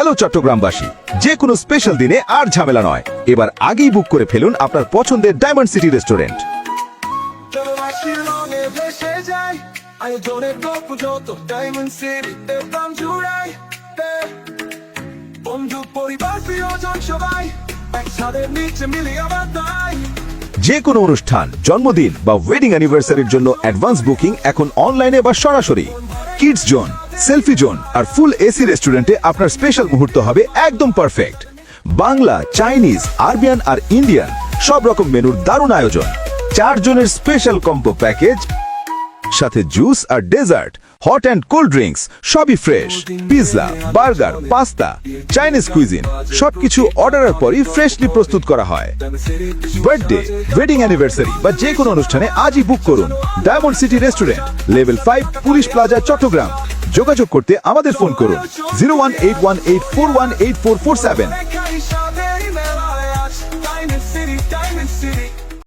Hello চট্টগ্রামবাসী যে কোনো special দিনে আর ঝামেলা নয়। এবার আগেই বুক করে ফেলুন আপনার পছন্দের ডায়মন্ড সিটি রেস্টুরেন্ট যে কোনো অনুষ্ঠান, জন্মদিন বা ওয়েডিং অ্যানিভার্সারির জন্য অ্যাডভান্স বুকিং এখন অনলাইনে বা সরাসরি। কিডস জোন সেলফি জোন আর ফুল এসি রেস্টুরেন্টে আপনার স্পেশাল মুহূর্ত হবে একদম পারফেক্ট বাংলা চাইনিজ আরবিয়ান আর ইন্ডিয়ান সব রকম মেনুর দারুণ আয়োজন। চার জনের স্পেশাল কম্পো প্যাকেজ সাথে juice R dessert hot and cold drinks সবই fresh pizza burger pasta Chinese cuisine সবকিছু অর্ডারের পরই ফ্রেশলি প্রস্তুত করা হয়। বার্থডে ওয়েডিং অ্যানিভার্সারি বা যে কোনো অনুষ্ঠানে আজই বুক করুন। Diamond City restaurant level five police plaza Chattogram যোগাযোগ করতে আমাদের ফোন করুন। Zero one eight one eight four one eight four four seven.